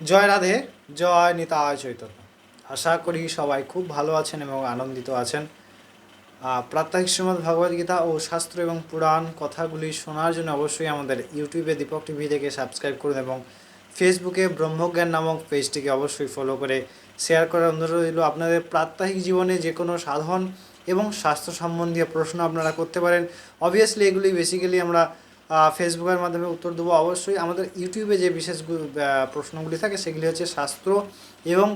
জয় রাধে, জয় নিতায় চৈতন্য। আশা করি সবাই খুব ভালো আছেন এবং আনন্দিত আছেন। প্রাত্যহিক শ্রীমদ ভগবদ্গীতা ও শাস্ত্র এবং পুরাণ কথাগুলি শোনার জন্য অবশ্যই আমাদের ইউটিউবে দীপক টিভি থেকে সাবস্ক্রাইব করুন এবং ফেসবুকে ব্রহ্মজ্ঞান নামক পেজটিকে অবশ্যই ফলো করে শেয়ার করার অনুরোধ রইল। আপনাদের প্রাত্যহিক জীবনে যে কোনো সাধন এবং স্বাস্থ্য সম্বন্ধীয় প্রশ্ন আপনারা করতে পারেন। অবভিয়াসলি এগুলি বেসিক্যালি আমরা ফেসবুকের মাধ্যমে উত্তর দেবো অবশ্যই। আমাদের ইউটিউবে যে বিশেষ প্রশ্নগুলি থাকে, সেগুলি হচ্ছে শাস্ত্র এবং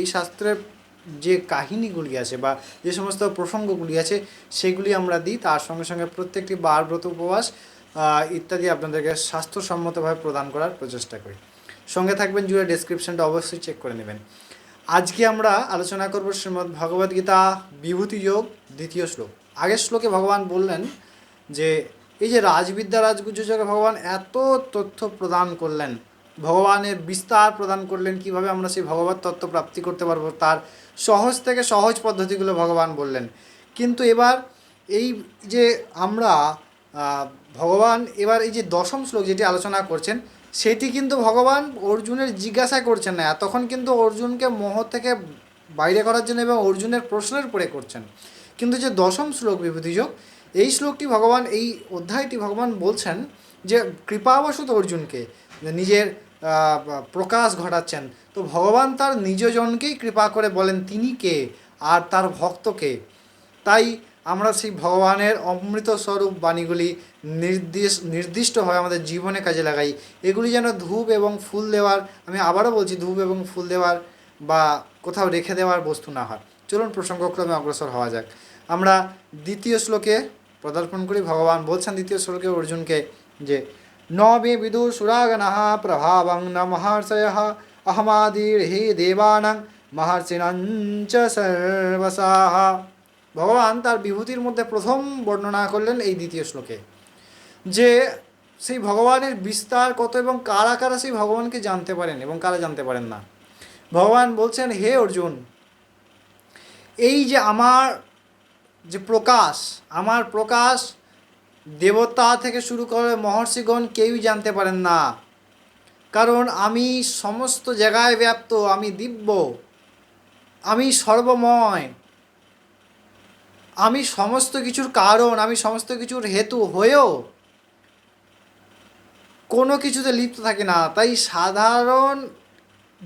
এই শাস্ত্রের যে কাহিনীগুলি আছে বা যে সমস্ত প্রসঙ্গগুলি আছে, সেগুলি আমরা দিই। তার সঙ্গে সঙ্গে প্রত্যেকটি বার ব্রত উপবাস ইত্যাদি আপনাদেরকে স্বাস্থ্যসম্মতভাবে প্রদান করার প্রচেষ্টা করি। সঙ্গে থাকবেন, জুড়ে ডেসক্রিপশনটা অবশ্যই চেক করে নেবেন। আজকে আমরা আলোচনা করব শ্রীমদ্ ভগবদ্গীতা বিভূতি যোগ দ্বিতীয় শ্লোক। আগের শ্লোকে ভগবান বললেন যে এই যে রাজবিদ্যা রাজগুজ্জকে ভগবান এত তথ্য প্রদান করলেন, ভগবানের বিস্তার প্রদান করলেন, কীভাবে আমরা সেই ভগবত তত্ত্ব প্রাপ্তি করতে পারব, তার সহজ থেকে সহজ পদ্ধতিগুলো ভগবান বললেন। কিন্তু এবার এই যে আমরা ভগবান এবার এই যে দশম শ্লোক যেটি আলোচনা করছেন, সেটি কিন্তু ভগবান অর্জুনের জিজ্ঞাসা করছেন না, তখন কিন্তু অর্জুনকে মোহ থেকে বাইরে করার জন্য এবং অর্জুনের প্রশ্নের পরে করছেন। কিন্তু যে দশম শ্লোক বিভূতিযোগ, এই শ্লোকটি ভগবান, এই অধ্যায়টি ভগবান বলছেন যে কৃপাবশত অর্জুনকে নিজের প্রকাশ ঘটাচ্ছেন। তো ভগবান তার নিজজনকেই কৃপা করে বলেন, তিনি কে? আর তার ভক্তকে? তাই আমরা সেই ভগবানের অমৃত স্বরূপ বাণীগুলি নির্দিষ্ট নির্দিষ্টভাবে আমাদের জীবনে কাজে লাগাই। এগুলি যেন ধূপ এবং ফুল দেওয়ার, আমি আবারও বলছি, ধূপ এবং ফুল দেওয়ার বা কোথাও রেখে দেওয়ার বস্তু না হয়। চলুন প্রসঙ্গক্রমে অগ্রসর হওয়া যাক। আমরা দ্বিতীয় শ্লোকে পদার্পণ করি। ভগবান বলছেন দ্বিতীয় শ্লোকে অর্জুনকে যে ন বিদু সুরাগনাহ প্রভাবং ন মহর্ষয় অহমাদির হি দেবানাং মহর্ষিণঞ্চ সর্বসাহ ভগবান তার বিভূতির মধ্যে প্রথম বর্ণনা করলেন এই দ্বিতীয় শ্লোকে। যে, সেই ভগবানের বিস্তার কত এবং কারা কারা সেই ভগবানকে জানতে পারেন এবং কারা জানতে পারেন না? ভগবান বলছেন, হে অর্জুন, এই যে আমার যে প্রকাশ, আমার প্রকাশ দেবতা থেকে শুরু করে মহর্ষিগণ কেউই জানতে পারেন না। কারণ আমি সমস্ত জায়গায় ব্যাপ্ত, আমি দিব্য, আমি সর্বময়, আমি সমস্ত কিছুর কারণ, আমি সমস্ত কিছুর হেতু হয়েও কোনো কিছুতে লিপ্ত থাকে না। তাই সাধারণ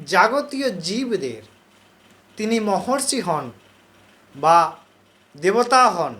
জাগতীয় জীবদের তিনি মহর্ষি হন বা দেবতা হন।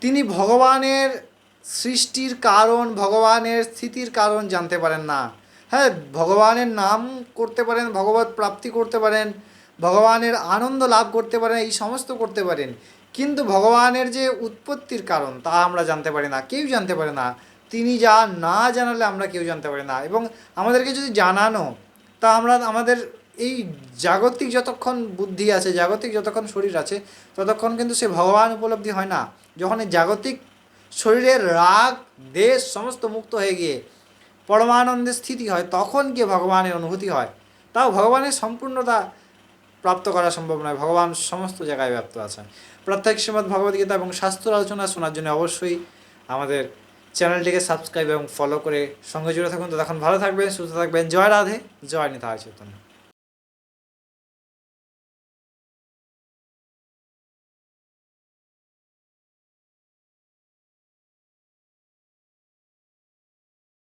তিনি ভগবানের সৃষ্টির কারণ, ভগবানের স্থিতির কারণ জানতে পারেন না। হ্যাঁ ভগবানের নাম করতে পারেন, ভগবত প্রাপ্তি করতে পারেন, ভগবানের আনন্দ লাভ করতে পারেন, এই সমস্ত করতে পারেন। কিন্তু ভগবানের যে উৎপত্তির কারণ, তা আমরা জানতে পারি না, কেউ জানতে পারে না। তিনি যা না জানালে আমরা কেউ জানতে পারি না। এবং আমাদেরকে যদি জানানো, তা আমরা, আমাদের এই জাগতিক যতক্ষণ বুদ্ধি আছে, জাগতিক যতক্ষণ শরীর আছে, ততক্ষণ কিন্তু সে ভগবান উপলব্ধি হয় না। যখন এই জাগতিক শরীরের রাগ, দেশ সমস্ত মুক্ত হয়ে গিয়ে পরমানন্দের স্থিতি হয়, তখন গিয়ে ভগবানের অনুভূতি হয়। তাও ভগবানের সম্পূর্ণতা প্রাপ্ত করা সম্ভব নয়। ভগবান সমস্ত জায়গায় ব্যাপ্ত আছেন। প্রত্যেক শ্রীমদ ভগবদ্গীতা এবং শাস্ত্র আলোচনা শোনার জন্য অবশ্যই আমাদের চ্যানেলটিকে সাবস্ক্রাইব এবং ফলো করে সঙ্গে জুড়ে থাকুন। তো তখন ভালো থাকবেন, সুস্থ থাকবেন। জয় রাধে, জয় নিতা চৈতন্য।